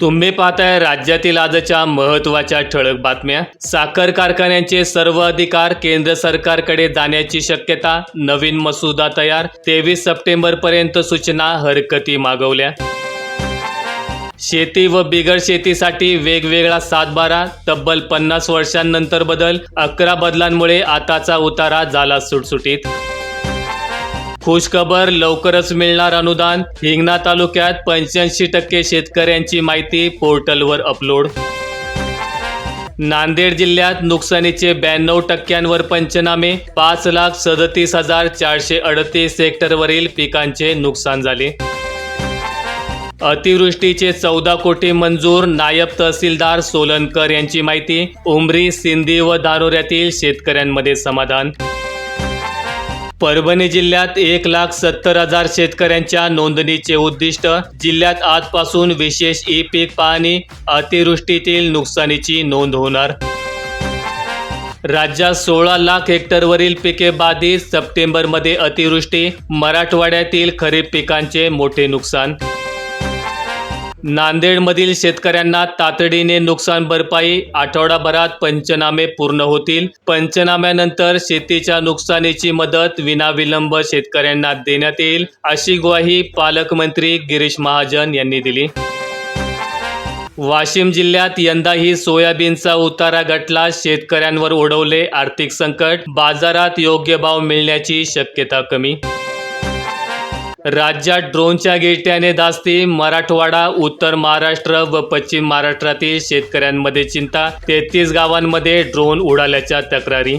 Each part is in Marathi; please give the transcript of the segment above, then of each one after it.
तुम्ही पाहताय राज्यातील आजच्या महत्त्वाच्या ठळक बातम्या. साखर कारखान्यांचे सर्व अधिकार केंद्र सरकारकडे जाण्याची शक्यता नवीन मसुदा तयार तेवीस सप्टेंबर पर्यंत सूचना हरकती मागवल्या. शेती व बिगर शेतीसाठी वेगवेगळा सातबारा तब्बल पन्नास वर्षांनंतर बदल अकरा बदलांमुळे आताचा उतारा झाला सुटसुटीत. खुशखबर लवकरच मिळणार अनुदान. हिंगणा तालुक्यात पंच्याऐंशी टक्के शेतकऱ्यांची माहिती पोर्टलवर अपलोड. नांदेड जिल्ह्यात नुकसानीचे ब्याण्णव टक्क्यांवर पंचनामे पाच लाख सदतीस हजार चारशे अडतीस हेक्टरवरील पिकांचे नुकसान झाले. अतिवृष्टीचे चौदा कोटी मंजूर नायब तहसीलदार सोलनकर यांची माहिती. उमरी सिंधी व दारोऱ्यातील शेतकऱ्यांमध्ये समाधान परभणी जिल्ह्यात एक लाख सत्तर हजार शेतकऱ्यांच्या नोंदणीचे उद्दिष्ट. जिल्ह्यात आजपासून विशेष ई पीक पाहणी अतिवृष्टीतील नुकसानीची नोंद होणार. राज्यात सोळा लाख हेक्टरवरील पिके बाधित सप्टेंबरमध्ये अतिवृष्टी. मराठवाड्यातील खरीप पिकांचे मोठे नुकसान. नांदेडमधील शेतकऱ्यांना तातडीने नुकसान भरपाई आठवडाभरात पंचनामे पूर्ण होतील. पंचनाम्यानंतर शेतीच्या नुकसानीची मदत विनाविलंब शेतकऱ्यांना देण्यात येईल अशी ग्वाही पालकमंत्री गिरीश महाजन यांनी दिली. वाशिम जिल्ह्यात यंदाही सोयाबीनचा उतारा घटला शेतकऱ्यांवर ओढवले आर्थिक संकट बाजारात योग्य भाव मिळण्याची शक्यता कमी राज्यात ड्रोनच्या गिरट्याने दास्ती मराठवाडा उत्तर महाराष्ट्र व पश्चिम महाराष्ट्रातील शेतकऱ्यांमध्ये चिंता तेहतीस गावांमध्ये ड्रोन उडाल्याच्या तक्रारी.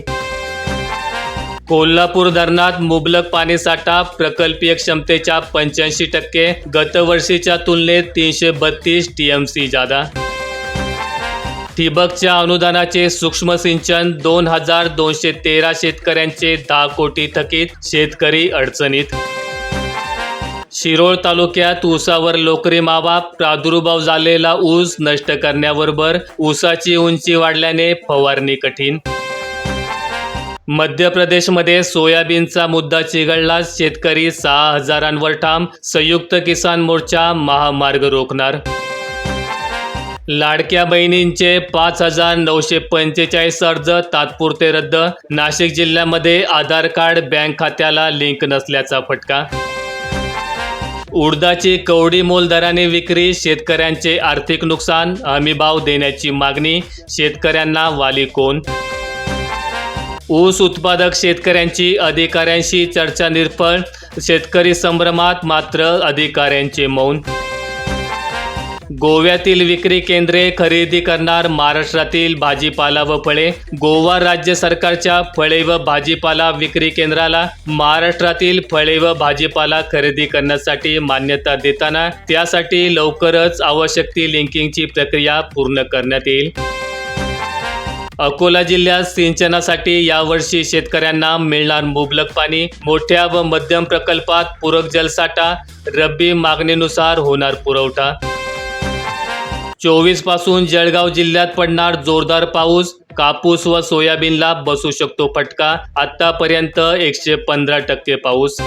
कोल्हापूर धरणात मुबलक पाणीसाठा प्रकल्पीय क्षमतेच्या पंच्याऐंशी टक्के गतवर्षीच्या तुलनेत तीनशे बत्तीस टी एम सी जादा. ठिबकच्या अनुदानाचे सूक्ष्म सिंचन दोन हजार दोनशे तेरा शेतकऱ्यांचे दहा कोटी थकीत शेतकरी अडचणीत. शिरोळ तालुक्यात ऊसावर लोकरी मावा प्रादुर्भाव झालेला ऊस नष्ट करण्याबरोबर ऊसाची उंची वाढल्याने फवारणी कठीण. मध्य प्रदेशमध्ये सोयाबीनचा मुद्दा चिघळला शेतकरी सहा हजारांवर ठाम संयुक्त किसान मोर्चा महामार्ग रोखणार. लाडक्या बहिणींचे पाच हजार नऊशे पंचेचाळीस अर्ज तात्पुरते रद्द नाशिक जिल्ह्यामध्ये आधार कार्ड बँक खात्याला लिंक नसल्याचा फटका उडदाची कवडी मोल दराने विक्री शेतकऱ्यांचे आर्थिक नुकसान हमी भाव देण्याची मागणी शेतकऱ्यांना वाली कोण? ऊस उत्पादक शेतकऱ्यांची अधिकाऱ्यांशी चर्चा निर्फळ शेतकरी संभ्रमात मात्र अधिकाऱ्यांचे मौन गोव्यातील विक्री केंद्रे खरेदी करणार महाराष्ट्रातील भाजीपाला व फळे. गोवा राज्य सरकारच्या फळे व भाजीपाला विक्री केंद्राला महाराष्ट्रातील फळे व भाजीपाला खरेदी करण्यासाठी मान्यता देताना त्यासाठी लवकरच आवश्यक ती लिंकिंगची प्रक्रिया पूर्ण करण्यात येईल. अकोला जिल्ह्यात सिंचनासाठी यावर्षी शेतकऱ्यांना मिळणार मुबलक पाणी. मोठ्या व मध्यम प्रकल्पात पूरक जलसाठा. रब्बी मागणीनुसार होणार पुरवठा. चोवीसपासून जळगाव जिल्ह्यात पडणार जोरदार पाऊस कापूस व सोयाबीनला बसू शकतो फटका. आतापर्यंत एकशे पंधरा टक्के पाऊस.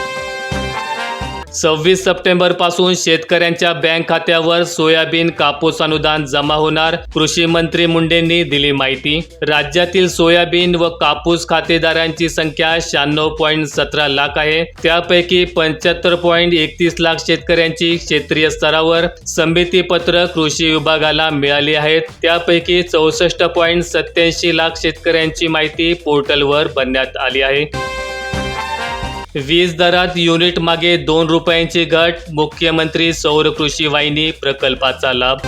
सव्वीस सप्टेंबरपासून शेतकऱ्यांच्या बँक खात्यावर सोयाबीन कापूस अनुदान जमा होणार. कृषी मंत्री मुंडेंनी दिली माहिती. राज्यातील सोयाबीन व कापूस खातेदारांची संख्या शहाण्णव पॉईंट सतरा लाख आहे. त्यापैकी पंच्याहत्तर पॉईंट एकतीस लाख शेतकऱ्यांची क्षेत्रीय स्तरावर समिती पत्र कृषी विभागाला मिळाली आहेत. त्यापैकी चौसष्ट पॉईंट सत्याऐंशी लाख शेतकऱ्यांची माहिती पोर्टलवर बनण्यात आली आहे. वीज दरात युनिट मागे दोन रुपयांची घट मुख्यमंत्री सौर कृषी वाहिनी प्रकल्पाचा लाभ.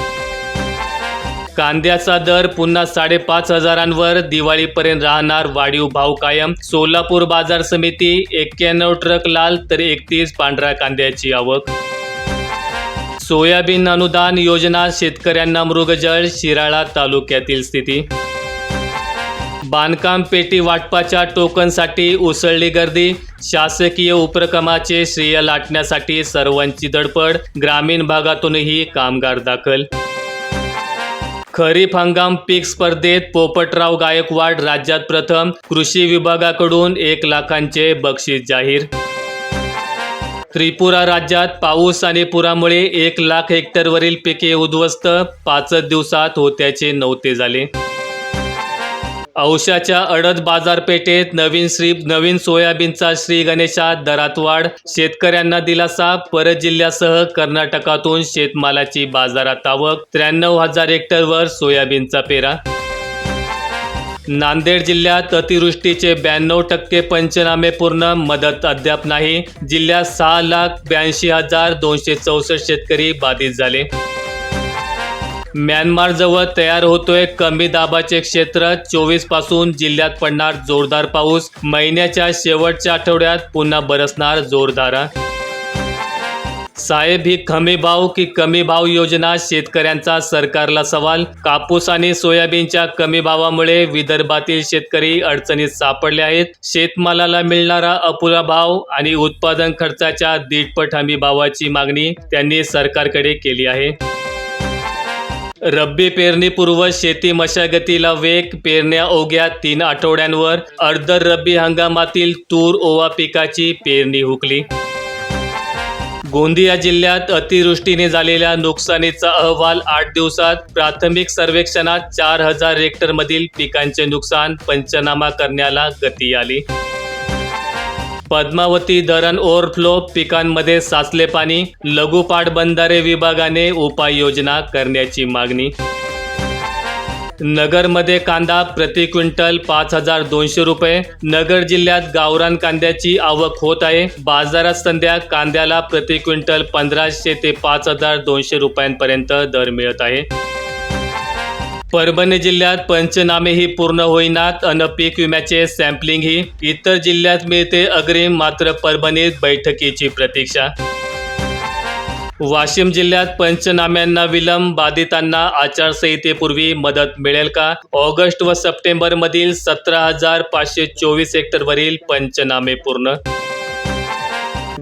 कांद्याचा दर पुन्हा साडेपाच हजारांवर दिवाळीपर्यंत राहणार वाढीव भाव कायम. सोलापूर बाजार समिती एक्क्याण्णव ट्रक लाल तर एकतीस पांढऱ्या कांद्याची आवक. सोयाबीन अनुदान योजना शेतकऱ्यांना मृगजळ शिराळा तालुक्यातील स्थिती. बांधकाम पेटी वाटपाच्या टोकनसाठी उसळली गर्दी. शासकीय उपक्रमाचे श्रेय लाटण्यासाठी सर्वांची धडपड. ग्रामीण भागातूनही कामगार दाखल. खरीप हंगाम पीक स्पर्धेत पोपटराव गायकवाड राज्यात प्रथम. कृषी विभागाकडून एक लाखांचे बक्षीस जाहीर. त्रिपुरा राज्यात पाऊस आणि पुरामुळे एक लाख हेक्टरवरील पिके उद्ध्वस्त. पाचच दिवसात होत्याचे नव्हते झाले. औशाच्या अडद बाजारपेठेत नवीन श्री नवीन सोयाबीनचा श्री गणेशा दरात वाढ शेतकऱ्यांना दिलासा परत जिल्ह्यासह कर्नाटकातून शेतमालाची बाजारात आवक त्र्याण्णव हजार हेक्टरवर सोयाबीनचा पेरा. नांदेड जिल्ह्यात अतिवृष्टीचे ब्याण्णव टक्के पंचनामे पूर्ण मदत अद्याप नाही. जिल्ह्यात सहा लाख ब्याऐंशी हजार दोनशे चौसष्ट शेतकरी बाधित झाले. म्यानमारजवळ तयार होतोय कमी दाबाचे क्षेत्र. चोवीसपासून जिल्ह्यात पडणार जोरदार पाऊस. महिन्याच्या शेवटच्या आठवड्यात पुन्हा बरसणार जोरदारा साहेब ही कमी भाव की कमी भाव योजना शेतकऱ्यांचा सरकारला सवाल? कापूस आणि सोयाबीनच्या कमी भावामुळे विदर्भातील शेतकरी अडचणीत सापडले आहेत. शेतमालाला मिळणारा अपुरा भाव आणि उत्पादन खर्चाच्या दीडपट हमी भावाची मागणी त्यांनी सरकारकडे केली आहे. रब्बी पेरणीपूर्व शेती मशागतीला वेग पेरण्या ओघ्या तीन आठवड्यांवर अर्ध रब्बी हंगामातील तूर ओवा पिकाची पेरणी हुकली. गोंदिया जिल्ह्यात अतिवृष्टीने झालेल्या नुकसानीचा अहवाल आठ दिवसात. प्राथमिक सर्वेक्षणात चार हजार हेक्टरमधील पिकांचे नुकसान पंचनामा करण्याला गती आली. पद्मावती धरण ओव्हरफ्लो पिकांमध्ये साचले पाणी लघुपाट बंधारे विभागाने उपाययोजना करण्याची मागणी. नगरमध्ये कांदा प्रति क्विंटल पाच हजार दोनशे रुपये. नगर जिल्ह्यात गावरान कांद्याची आवक होत आहे. बाजारात सध्या कांद्याला प्रति क्विंटल पंधराशे ते पाच हजार दोनशे रुपयांपर्यंत दर मिळत आहे. परभणी जिल्ह्यात पंचनामेही पूर्ण होईनात अन पीक विम्याचे सॅम्पलिंगही इतर जिल्ह्यात मिळते अग्रिम मात्र परभणीत बैठकीची प्रतीक्षा. वाशिम जिल्ह्यात पंचनाम्यांना विलंब बाधितांना आचारसंहितेपूर्वी मदत मिळेल का? ऑगस्ट व सप्टेंबर मधील सतरा हजार पाचशे चोवीस हेक्टरवरील पंचनामे पूर्ण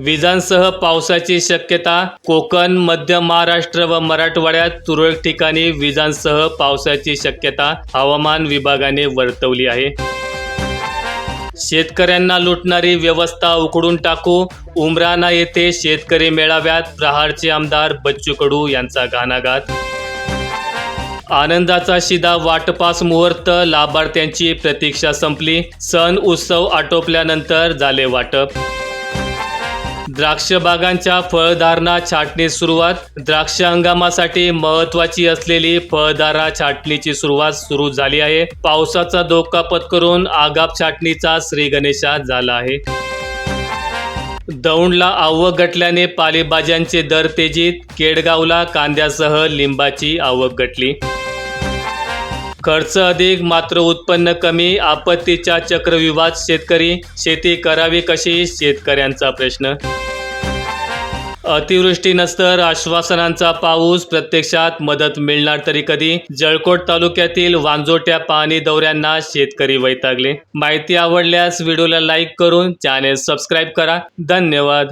विजांसह पावसाची शक्यता. कोकण मध्य महाराष्ट्र व मराठवाड्यात तुरळक ठिकाणी विजांसह पावसाची शक्यता हवामान विभागाने वर्तवली आहे. शेतकऱ्यांना लुटणारी व्यवस्था उकडून टाकू उमराना येथे शेतकरी मेळाव्यात प्रहारचे आमदार बच्चू कडू यांचा गाणाघात आनंदाचा शिदा वाटपास मुहूर्त लाभार्थ्यांची प्रतीक्षा संपली. सण उत्सव आटोपल्यानंतर झाले वाटप. द्राक्ष बागांच्या फळधारणा छाटणी सुरुवात. द्राक्ष हंगामासाठी महत्वाची असलेली फळधारणा छाटणीची सुरुवात सुरू झाली आहे. पावसाचा धोका पत्करून आगाप छाटणीचा श्री गणेशा झाला आहे. दौंडला आवक घटल्याने पालेभाज्यांचे दर तेजीत. केडगावला कांद्यासह लिंबाची आवक घटली खर्च अधिक मात्र उत्पन्न कमी आपत्तीच्या चक्रव्यूहात शेतकरी शेती करावी कशी? शेतकऱ्यांचा प्रश्न अतिवृष्टी नसतर आश्वासनांचा पाऊस प्रत्यक्षात मदत मिळणार तरी कधी? जळकोट तालुक्यातील वांजोट्या पाणी दौऱ्यांना शेतकरी वैतागले. माहिती आवडल्यास व्हिडिओला लाईक करून चॅनेल सबस्क्राईब करा. धन्यवाद.